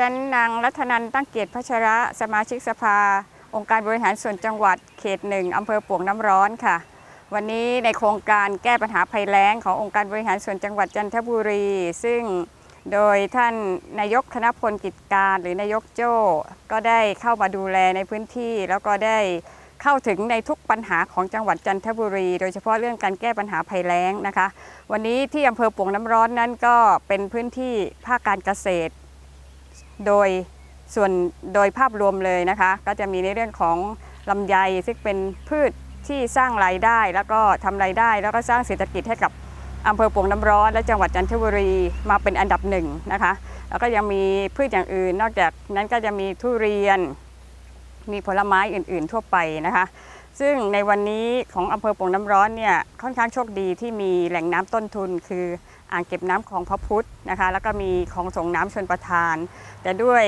ฉันนางรัตนันตั้งเกียรติพัชระ สมาชิกสภา องค์การบริหารส่วนจังหวัดเขตหนึ่งอำเภอปวงน้ำร้อนค่ะ วันนี้ในโครงการแก้ปัญหาภัยแล้งขององค์การบริหารส่วนจังหวัดจันทบุรี ซึ่งโดยท่านนายกธนพลกิจการหรือนายกโจ้ก็ได้เข้ามาดูแลในพื้นที่ แล้วก็ได้เข้าถึงในทุกปัญหาของจังหวัดจันทบุรี โดยเฉพาะเรื่องการแก้ปัญหาภัยแล้งนะคะ วันนี้ที่อำเภอปวงน้ำร้อนนั้นก็เป็นพื้นที่ภาคการเกษตร โดยส่วนโดยภาพรวมเลยนะคะ ก็จะมีในเรื่องของลำไยซึ่งเป็นพืชที่สร้างรายได้ แล้วก็ทำรายได้ แล้วก็สร้างเศรษฐกิจให้กับอำเภอปวงน้ำร้อน และจังหวัดจันทบุรีมาเป็นอันดับหนึ่งนะคะ แล้วก็ยังมีพืชอย่างอื่น นอกจากนั้นก็จะมีทุเรียน มีผลไม้อื่น ๆ ทั่วไปนะคะ ซึ่งในวันนี้ของอำเภอปวงน้ำร้อนเนี่ยค่อนข้างโชคดีที่มีแหล่งน้ำต้นทุน คืออ่างเก็บน้ำของพระพุทธนะคะ แล้วก็มีคลองส่งน้ำชนประทาน แต่ด้วย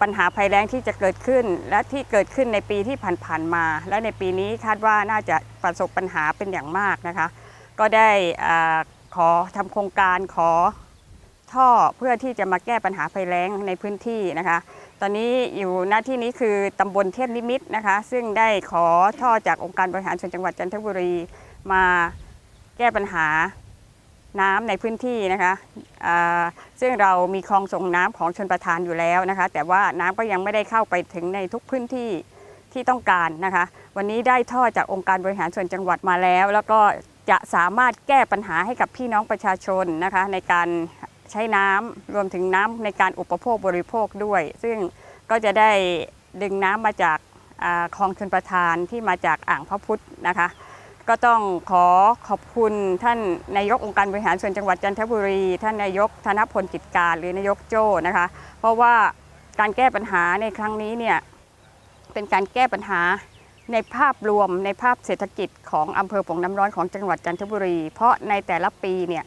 ปัญหาภัยแล้งที่จะเกิดขึ้น และที่เกิดขึ้นในปีที่ผ่านๆมา และในปีนี้คาดว่าน่าจะประสบปัญหาเป็นอย่างมากนะคะ ก็ได้อ่าขอทำโครงการขอท่อเพื่อที่จะมาแก้ปัญหาภัยแล้งในพื้นที่นะคะ ตอนนี้อยู่หน้าที่นี้คือตำบลเทพนิมิตนะคะ ซึ่งได้ขอท่อจากองค์การบริหารส่วนจังหวัดจันทบุรีมาแก้ปัญหาน้ำในพื้นที่นะคะซึ่งเรามีคลองส่งน้ำของชนประทานอยู่แล้วนะคะ แต่ว่าน้ำก็ยังไม่ได้เข้าไปถึงในทุกพื้นที่ที่ต้องการนะคะ วันนี้ได้ท่อจากองค์การบริหารส่วนจังหวัดมาแล้ว แล้วก็จะสามารถแก้ปัญหาให้กับพี่น้องประชาชนนะคะ ในการ ใช้น้ำรวมถึงน้ำในการอุปโภคบริโภคด้วย ซึ่งก็จะได้ดึงน้ำมาจากคลองชนประทานที่มาจากอ่างพระพุทธนะคะ ก็ต้องขอขอบคุณท่านนายกองค์การบริหารส่วนจังหวัดจันทบุรี ท่านนายกธนพลกิจการหรือนายกโจ้นะคะ เพราะว่าการแก้ปัญหาในครั้งนี้เนี่ยเป็นการแก้ปัญหาในภาพรวมในภาพเศรษฐกิจของอำเภอปงน้ำร้อนของจังหวัดจันทบุรี เพราะในแต่ละปีเนี่ย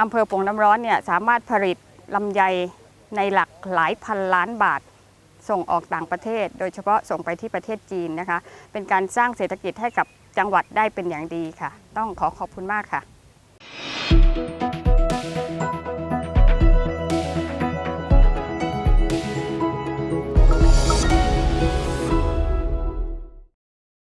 อำเภอปงน้ำร้อนเนี่ยสามารถผลิตลำไยในหลักหลายพันล้านบาทส่งออกต่างประเทศ โดยเฉพาะส่งไปที่ประเทศจีนนะคะ เป็นการสร้างเศรษฐกิจให้กับจังหวัดได้เป็นอย่างดีค่ะ ต้องขอขอบคุณมากค่ะ